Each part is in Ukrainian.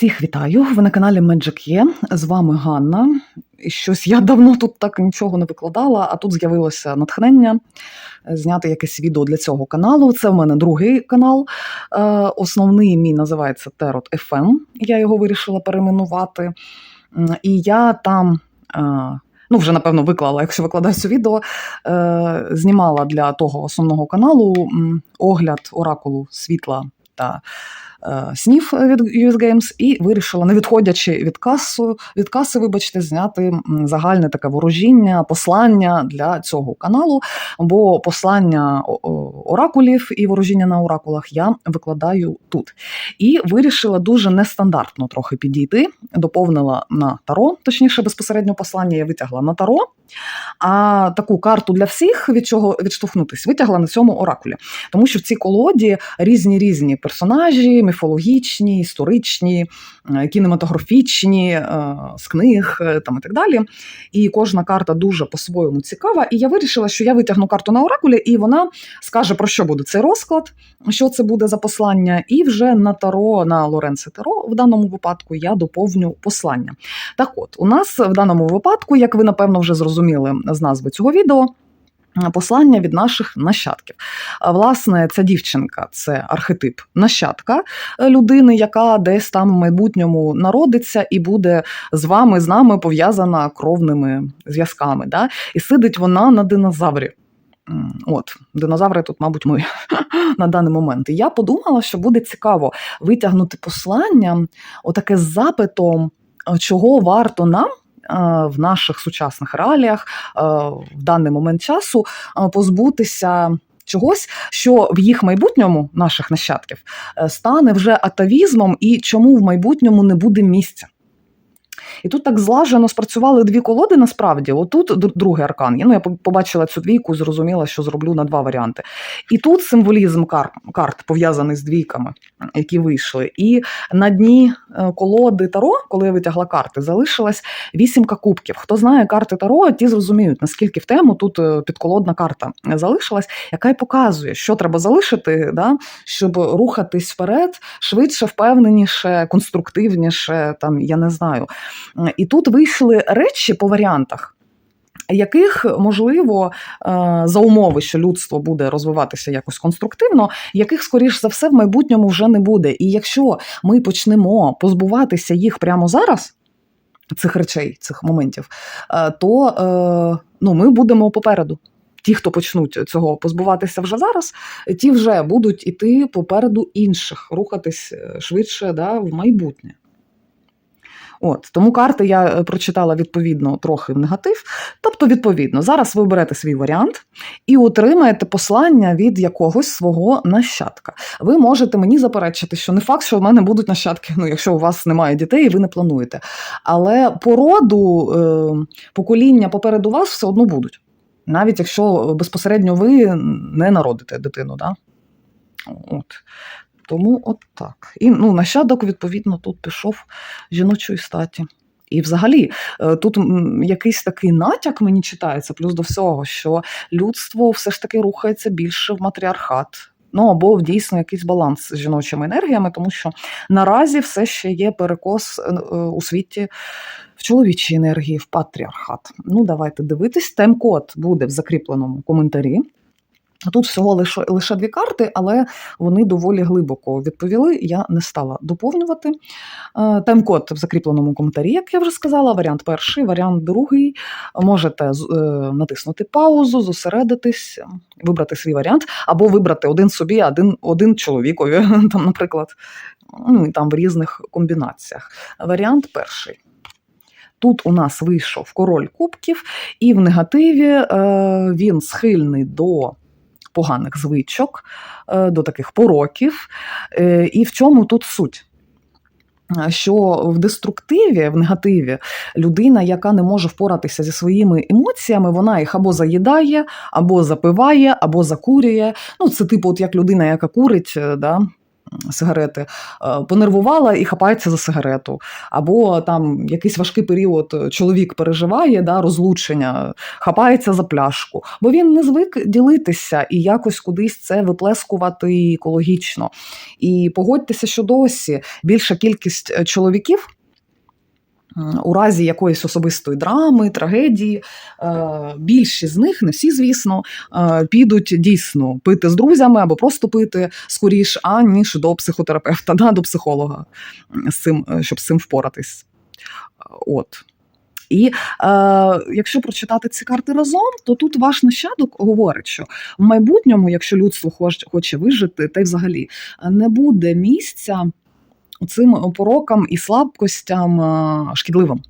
Всіх вітаю! Ви на каналі Magic Є. З вами Ганна. Щось я давно тут так нічого не викладала, а тут з'явилося натхнення зняти якесь відео для цього каналу. Це в мене другий канал. Е, Основний мій називається Terot FM. Я його вирішила перейменувати. І я там. е, Ну, вже напевно виклала, якщо викладаю це відео. Е, знімала для того основного каналу огляд оракулу світла та снів від US Games і вирішила, не відходячи від касу, від каси, вибачте, зняти загальне таке ворожіння, послання для цього каналу. Бо послання оракулів і ворожіння на оракулах я викладаю тут. І вирішила дуже нестандартно трохи підійти. Доповнила на таро, точніше, безпосередньо послання я витягла на таро. А таку карту для всіх, від чого відштовхнутись, витягла на цьому оракулі. Тому що в цій колоді різні різні персонажі, міфологічні, історичні, кінематографічні, е, з книг е, там і так далі. І кожна карта дуже по-своєму цікава. І я вирішила, що я витягну карту на оракулі, і вона скаже, про що буде цей розклад, що це буде за послання. І вже на таро, на Лоренце Таро, в даному випадку, я доповню послання. Так от, у нас в даному випадку, як ви напевно вже зрозуміли з назви цього відео. Послання від наших нащадків. Власне, ця дівчинка це архетип нащадка е, людини, яка десь там в майбутньому народиться і буде з вами, з нами пов'язана кровними зв'язками. Да? І сидить вона на динозаврі. От, динозаври тут, мабуть, ми на даний момент. І я подумала, що буде цікаво витягнути послання, отаке з запитом, е, чого варто нам. Е, В наших сучасних реаліях е, в даний момент часу е, позбутися чогось, що в їх майбутньому, наших нащадків, стане вже атавізмом, і чому в майбутньому не буде місця. І тут так злажено спрацювали дві колоди насправді. Отут другий аркан. Я, ну, я побачила цю двійку, зрозуміла, що зроблю на два варіанти. І тут символізм кар- карт пов'язаний з двійками, які вийшли. І на дні е, колоди Таро, коли я витягла карти, залишилась вісімка кубків. Хто знає карти Таро, ті зрозуміють, наскільки в тему тут е, підколодна карта залишилась, яка й показує, що треба залишити, да, щоб рухатись вперед швидше, впевненіше, конструктивніше. Там я не знаю. І тут вийшли речі по варіантах. Яких можливо е, за умови, що людство буде розвиватися якось конструктивно, яких, скоріш за все, в майбутньому вже не буде. І якщо ми почнемо позбуватися їх прямо зараз, цих речей, цих моментів, е, то е, ну, ми будемо попереду. Ті, хто почнуть цього позбуватися вже зараз, ті вже будуть іти попереду інших, рухатись швидше да, в майбутнє. От тому карти я е, прочитала відповідно трохи в негатив. Тобто, відповідно, зараз ви берете свій варіант і отримаєте послання від якогось свого нащадка. Ви можете мені заперечити, що не факт, що в мене будуть нащадки, ну якщо у вас немає дітей і ви не плануєте. Але по роду е, покоління попереду вас все одно будуть. Навіть якщо безпосередньо ви не народите дитину. Да? От. Тому от так. І ну, нащадок, відповідно, тут пішов жіночої статі. І взагалі, е, тут якийсь такий натяк мені читається, плюс до всього, що людство все ж таки рухається більше в матріархат. Ну або дійсно якийсь баланс з жіночими енергіями, тому що наразі все ще є перекос е, е, у світі в чоловічій енергії, в патріархат. Ну, давайте дивитись. Тайм-код буде в закріпленому коментарі. Тут всього лише, лише дві карти, але вони доволі глибоко відповіли. Я не стала доповнювати. Е, Тайм-код в закріпленому коментарі, як я вже сказала. Варіант перший, варіант другий. Можете е, натиснути паузу, зосередитись, вибрати свій варіант, або вибрати один собі, один, один чоловікові, там, наприклад, ну там в різних комбінаціях. Варіант перший. Тут у нас вийшов король кубків, і в негативі е, він схильний до поганих звичок, е, до таких пороків. Е, І в чому тут суть? Е, Що в деструктиві, в негативі, людина, яка не може впоратися зі своїми емоціями, вона їх або заїдає, або запиває, або закурює. Ну, це типу, от як людина, яка курить, да, сигарети, е, понервувала і хапається за сигарету. Або там якийсь важкий період е, чоловік переживає, да, розлучення, хапається за пляшку. Бо він не звик ділитися і якось кудись це виплескувати екологічно. І погодьтеся, що досі більша кількість е, чоловіків. У разі якоїсь особистої драми, трагедії, е, більшість з них, не всі, звісно, е, підуть дійсно пити з друзями або просто пити скоріш, аніж до психотерапевта, да, до психолога, з цим, е, щоб з цим впоратись. От. І е, якщо прочитати ці карти разом, то тут ваш нащадок говорить, що в майбутньому, якщо людство хоч- хоче вижити, та й взагалі не буде місця цим порокам і слабкостям е, шкідливим.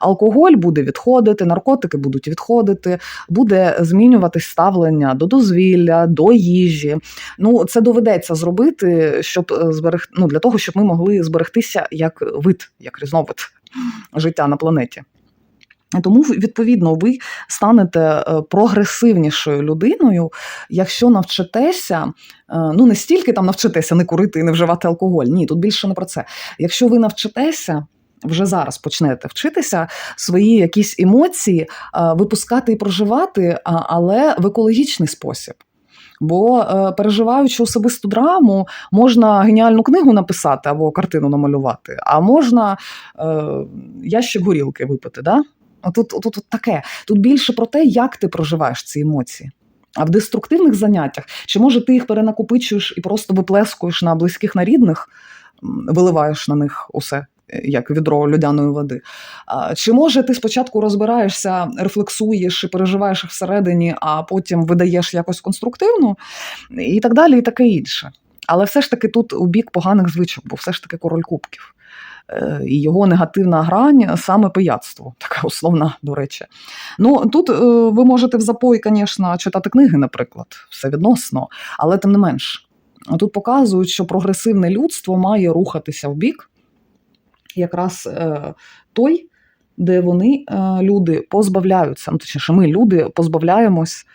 Алкоголь буде відходити, наркотики будуть відходити, буде змінюватись ставлення до дозвілля, до їжі. Ну, це доведеться зробити, щоб зберегти ну, для того, щоб ми могли зберегтися як вид, як різновид життя на планеті. Тому, відповідно, ви станете е, прогресивнішою людиною, якщо навчитеся, е, ну не стільки там навчитеся не курити і не вживати алкоголь. Ні, тут більше не про це. Якщо ви навчитеся. Вже зараз почнете вчитися свої якісь емоції е, випускати і проживати, але в екологічний спосіб. Бо переживаючи особисту драму, можна геніальну книгу написати або картину намалювати, а можна е, ящик горілки випити. Да? А Тут, тут, таке. Тут більше про те, як ти проживаєш ці емоції. А в деструктивних заняттях, чи може ти їх перенакопичуєш і просто виплескуєш на близьких на рідних, виливаєш на них усе, е, як відро людяної води. Чи може ти спочатку розбираєшся, рефлексуєш і переживаєш всередині, а потім видаєш якось конструктивно, і так далі, і таке інше. Але все ж таки тут у бік поганих звичок, бо все ж таки король кубків. Е, І його негативна грань саме пияцтво, така основна, до речі. Ну тут е, ви можете в запої, звісно, читати книги, наприклад, все відносно, але тим не менш. Тут показують, що прогресивне людство має рухатися в бік, якраз е, той, де вони, люди, позбавляються. Ну, точніше, ми, люди, позбавляємось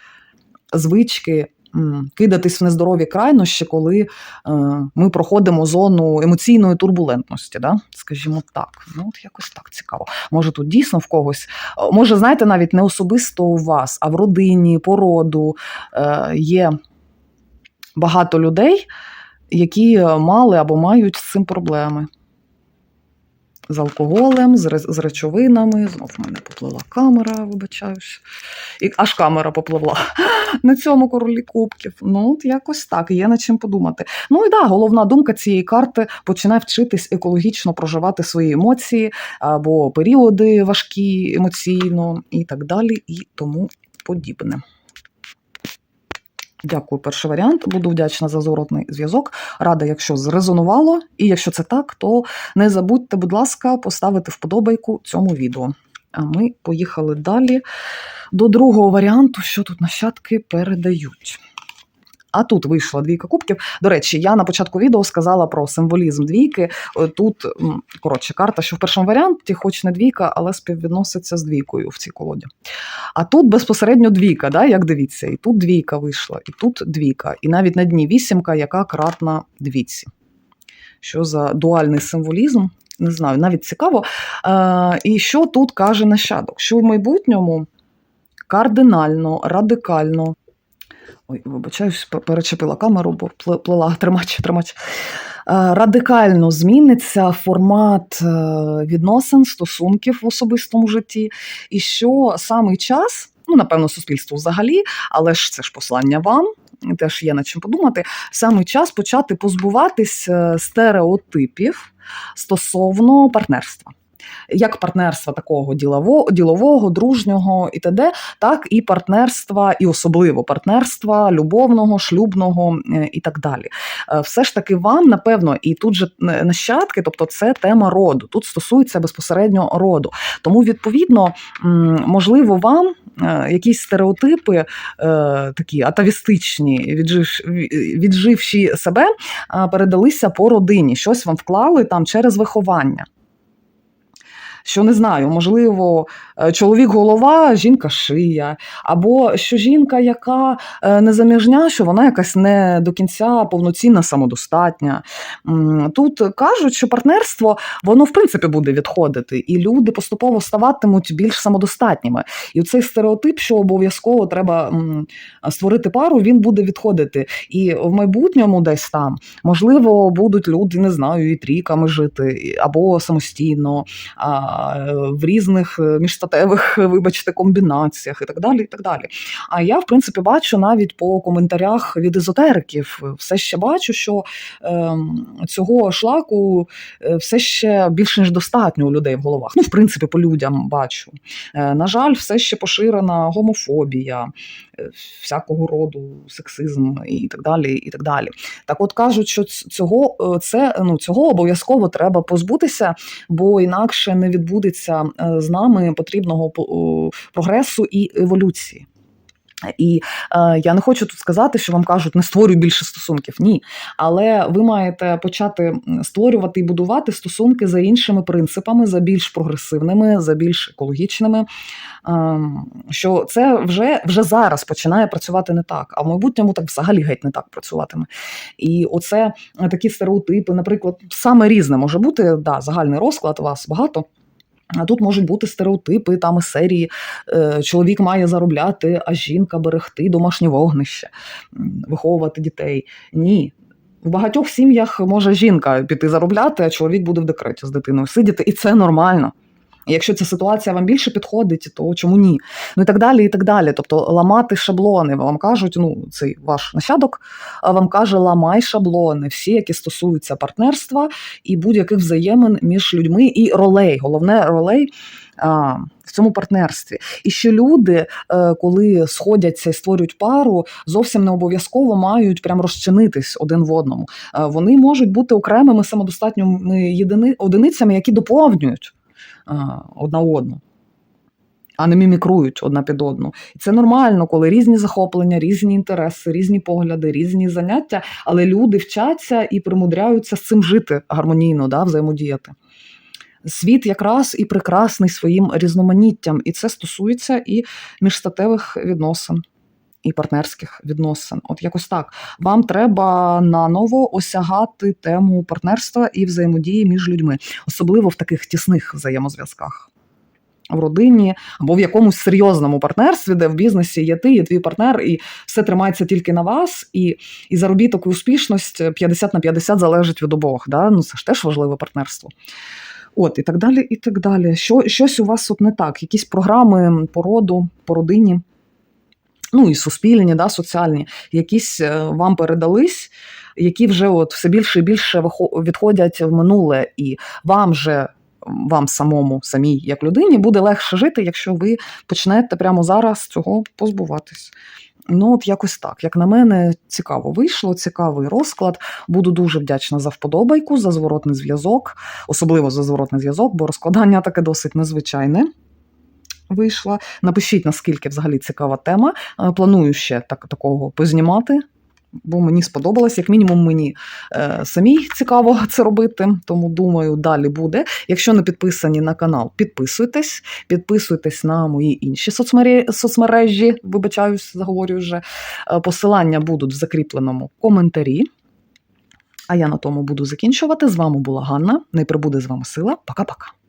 звички кидатись в нездорові крайнощі, коли е, ми проходимо зону емоційної турбулентності, да? скажімо так. Ну, от якось так цікаво. Може, тут дійсно в когось, може, знаєте, навіть не особисто у вас, а в родині, по роду е, є багато людей, які мали або мають з цим проблеми. З алкоголем, з, з речовинами. Знов в мене поплила камера, вибачаюсь. І аж камера попливла на цьому королі кубків. Ну, от якось так, є над чим подумати. Ну і да, головна думка цієї карти починай вчитись екологічно проживати свої емоції або періоди важкі емоційно, і так далі, і тому подібне. Дякую, перший варіант. Буду вдячна за зворотний зв'язок. Рада, якщо зрезонувало. І якщо це так, то не забудьте, будь ласка, поставити вподобайку цьому відео. А ми поїхали далі до другого варіанту, що тут нащадки передають. А тут вийшла двійка кубків. До речі, я на початку відео сказала про символізм двійки. Е, Тут, коротше, карта, що в першому варіанті, хоч не двійка, але співвідноситься з двійкою в цій колоді. А тут безпосередньо двійка, да, як дивіться, і тут двійка вийшла, і тут двійка, і навіть на дні вісімка, яка кратна двійці. Що за дуальний символізм? Не знаю, навіть цікаво. Е, і що тут каже нащадок? Що в майбутньому кардинально, радикально. Ой, вибачаюсь, перечепила камеру, бо пл- плела тримач, тримач. Е, Радикально зміниться формат е, відносин, стосунків в особистому житті, і що саме час, ну напевно, суспільству взагалі, але ж це ж послання вам, теж є над чим подумати. Саме час почати позбуватись е, стереотипів стосовно партнерства. Як партнерства такого ділового, ділового, дружнього і т.д., так і партнерства, і особливо партнерства любовного, шлюбного е, і так далі. Е, Все ж таки вам, напевно, і тут же е, нащадки, тобто це тема роду. Тут стосується безпосередньо роду. Тому, відповідно, можливо, вам якісь стереотипи такі атавістичні, віджив, відживши себе, передалися по родині. Щось вам вклали там через виховання. Що не знаю, можливо, е, чоловік голова, жінка шия, або що жінка, яка е, незаміжня, що вона якась не до кінця повноцінна, самодостатня. Тут кажуть, що партнерство воно в принципі буде відходити, і люди поступово ставатимуть більш самодостатніми. І цей стереотип, що обов'язково треба створити пару, він буде відходити. І в майбутньому десь там можливо будуть люди, не знаю, і трійками жити, або самостійно, в різних е, міжстатевих, вибачте, комбінаціях і так далі. і так далі. А я, в принципі, бачу навіть по коментарях від езотериків, все ще бачу, що ем, цього шлаку е, все ще більше ніж достатньо у людей в головах. Ну, в принципі, по людям бачу. Е, На жаль, все ще поширена гомофобія, е, всякого роду сексизм і так далі. І так далі. Так, от кажуть, що цього е, це ну цього обов'язково треба позбутися, бо інакше не відбудеться е, з нами потрібного по- прогресу і еволюції. І е, я не хочу тут сказати, що вам кажуть, не створюй більше стосунків. Ні. Але ви маєте почати створювати і будувати стосунки за іншими принципами, за більш прогресивними, за більш екологічними. Ем, що це вже, вже зараз починає працювати не так, а в майбутньому так взагалі геть не так працюватиме. І оце е, такі стереотипи, наприклад, саме різне може бути, да, загальний розклад у вас багато. А тут можуть бути стереотипи там із серії е, чоловік має заробляти, а жінка берегти домашнє вогнище, виховувати дітей. Ні. В багатьох сім'ях може жінка піти заробляти, а чоловік буде в декреті з дитиною сидіти, і це нормально. Якщо ця ситуація вам більше підходить, то чому ні? Ну і так далі, і так далі. Тобто ламати шаблони. Вам кажуть, ну цей ваш нащадок вам каже, ламай шаблони, всі, які стосуються партнерства і будь-яких взаємин між людьми, і ролей. Головне ролей а, в цьому партнерстві. І що люди, е, коли сходяться і створюють пару, зовсім не обов'язково мають прям розчинитись один в одному. Е, Вони можуть бути окремими самодостатніми одиницями, які доповнюють одна одну. А не мімікрують одна під одну. І це нормально, коли різні захоплення, різні інтереси, різні погляди, різні заняття, але люди вчаться і примудряються з цим жити гармонійно, да, взаємодіяти. Світ якраз і прекрасний своїм різноманіттям, і це стосується і міжстатевих відносин, і партнерських відносин. От якось так. Вам треба наново осягати тему партнерства і взаємодії між людьми, особливо в таких тісних взаємозв'язках. В родині або в якомусь серйозному партнерстві, де в бізнесі є ти, є твій партнер, і все тримається тільки на вас, і, і заробіток і успішність 50 на 50 залежить від обох. Да? Ну, це ж теж важливе партнерство. От, і так далі, і так далі. Що, щось у вас тут не так, якісь програми по роду, по родині, ну і суспільні, да, соціальні, якісь е, вам передались, які вже от все більше і більше відходять в минуле, і вам же. Вам самому, самій як людині, буде легше жити, якщо ви почнете прямо зараз цього позбуватись. Ну, от якось так. Як на мене, цікаво вийшло, цікавий розклад. Буду дуже вдячна за вподобайку, за зворотний зв'язок, особливо за зворотний зв'язок, бо розкладання таке досить незвичайне. Вийшло. Напишіть, наскільки взагалі цікава тема. Е, Планую ще так, такого познімати, бо мені сподобалось, як мінімум, мені е, самій цікаво це робити. Тому думаю, далі буде. Якщо не підписані на канал, підписуйтесь, підписуйтесь на мої інші соцмері... соцмережі. Вибачаюсь, заговорю вже. Е, Посилання будуть в закріпленому коментарі. А я на тому буду закінчувати. З вами була Ганна. Не прибуде з вами сила. Пока-пока.